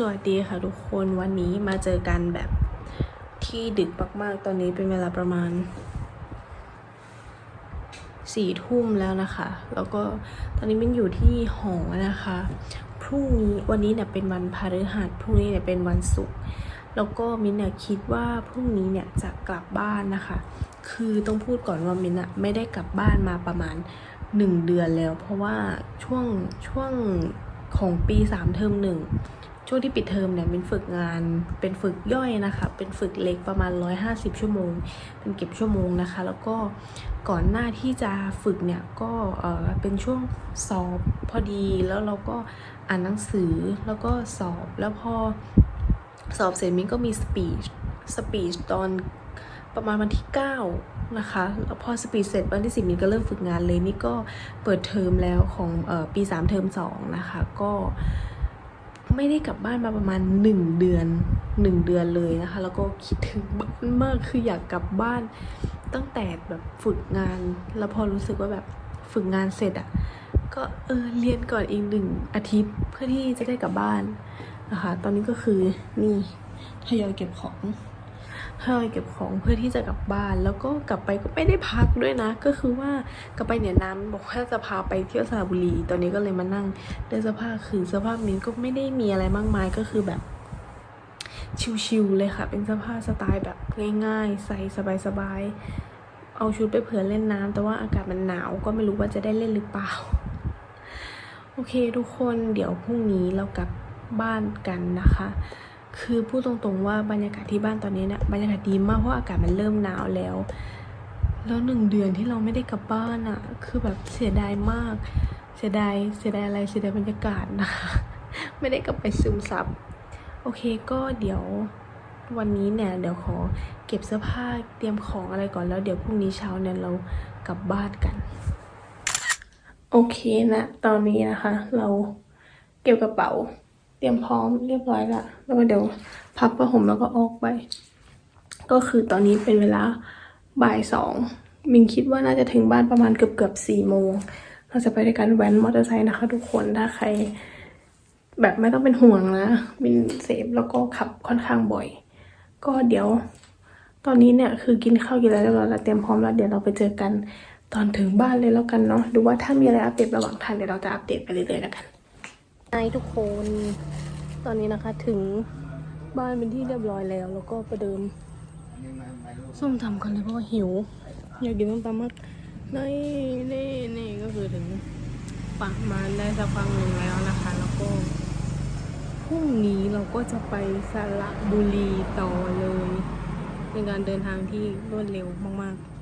สวัสดีค่ะทุกคนวันนี้มาเจอกันแบบที่ดึกมากๆ ตอนนี้เป็นเวลาประมาณสี่ทุ่มแล้วนะคะ แล้วก็ตอนนี้มันอยู่ที่หอนะคะ พรุ่งนี้วันนี้เนี่ยเป็นวันพฤหัสพรุ่งนี้เนี่ยเป็นวันศุกร์แล้วก็มินเนี่ยคิดว่าพรุ่งนี้เนี่ยจะกลับบ้านนะคะ คือต้องพูดก่อนว่ามินอะไม่ได้กลับบ้านมาประมาณหนึ่งเดือนแล้ว เพราะว่าช่วงช่วงของปีสามเทอมหนึ่ง ช่วงที่ปิดเทอมเนี่ยมินฝึกงานเป็นฝึกย่อยนะคะ เป็นฝึกเล็กประมาณ 150 ชั่วโมง เป็นเก็บชั่วโมงนะคะ แล้วก็ก่อนหน้าที่จะฝึกเนี่ยก็เออเป็นช่วงสอบพอดีแล้วเราก็อ่านหนังสือแล้วก็สอบแล้วพอสอบเสร็จมินก็มีสปีชสปีชตอนประมาณวันที่ 9 นะคะแล้วพอสปีชเสร็จวันที่ 10มินก็เริ่มฝึกงานเลย นี่ก็เปิดเทอมแล้วของอปี 3 เทอม 2 นะคะ ก็ ไม่ได้กลับบ้านมาประมาณหนึ่งเดือนหนึ่งเดือนเลยนะคะ แล้วก็คิดถึงบ้านมากคืออยากกลับบ้าน ตั้งแต่แบบฝึกงาน แล้วพอรู้สึกว่าแบบฝึกงานเสร็จอะ่ะก็เออเรียนก่อนอีกหนึ่งอาทิตย์เพื่อที่จะได้กลับบ้านนะคะ ตอนนี้ก็คือนี่ทยอยเก็บของ ทยอยเก็บของเพื่อที่จะกลับบ้าน แล้วก็กลับไปก็ไม่ได้พักด้วยนะ ก็คือว่ากลับไปเนี่ยน้ำบอกว่าจะพาไปเที่ยวสระบุรี ตอนนี้ก็เลยมานั่งเรื่องเสื้อผ้าคือเสื้อผ้ามินก็ไม่ได้มีอะไรมากมายก็คือแบบชิวๆเลยค่ะ เป็นเสื้อผ้าสไตล์แบบง่ายๆ ใส่สบายๆ เอาชุดไปเผื่อเล่นน้ำแต่ว่าอากาศมันหนาวก็ไม่รู้ว่าจะได้เล่นหรือเปล่า โอเคทุกคนเดี๋ยวพรุ่งนี้เรากลับบ้านกันนะคะ คือพูดตรงๆว่าบรรยากาศที่บ้านตอนนี้เนี่ยบรรยากาศดีมากเพราะอากาศมันเริ่มหนาวแล้ว แล้วหนึ่งเดือนที่เราไม่ได้กลับบ้านอะ่ะ คือแบบเสียดายมาก เสียดายเสียดายอะไรเสียดายบรรยากาศนะคะไม่ได้กลับไปซึมซับโอเคก็เดี๋ยววันนี้เนี่ยเดี๋ยวขอเก็บเสื้อผ้าเตรียมของอะไรก่อนแล้วเดี๋ยวพรุ่งนี้เช้าเนี่ยเรากลับบ้านกัน โอเคนะ ตอนนี้นะคะ เราเก็บกระเป๋า เตรียมพร้อมเรียบร้อยละแล้วก็เดี๋ยวพับผ้าห่มแล้วก็ออกไป ก็คือตอนนี้เป็นเวลาบ่ายสองมินคิดว่าน่าจะถึงบ้านประมาณเกือบเกือบสี่โมงเราจะไปด้วยกันแว้นมอเตอร์ไซค์นะคะ ทุกคนถ้าใคร แบบไม่ต้องเป็นห่วงนะมินเซฟแล้วก็ขับค่อนข้างบ่อย ก็เดี๋ยว ตอนนี้เนี่ยคือกินข้าวกินอะไรเรียบร้อยแล้วเตรียมพร้อมแล้วเดี๋ยวเราไปเจอกันตอนถึงบ้านเลยแล้วกันเนาะดูว่าถ้ามีอะไรอัปเดตระหว่างทางเดี๋ยวเราจะอัปเดตไปเรื่อยๆแล้วกัน ไอทุกคนตอนนี้นะคะถึงบ้านเป็นที่เรียบร้อยแล้ว แล้วก็ประเดิมส้มตำกันเลยเพราะว่าหิว อยากกินส้มตำมากนี่นี่นี่ก็คือถึงประมาณได้สักพักหนึ่งแล้วนะคะ แล้วก็พรุ่งนี้เราก็จะไปสระบุรีต่อเลย เป็นการเดินทางที่รวดเร็วมากๆ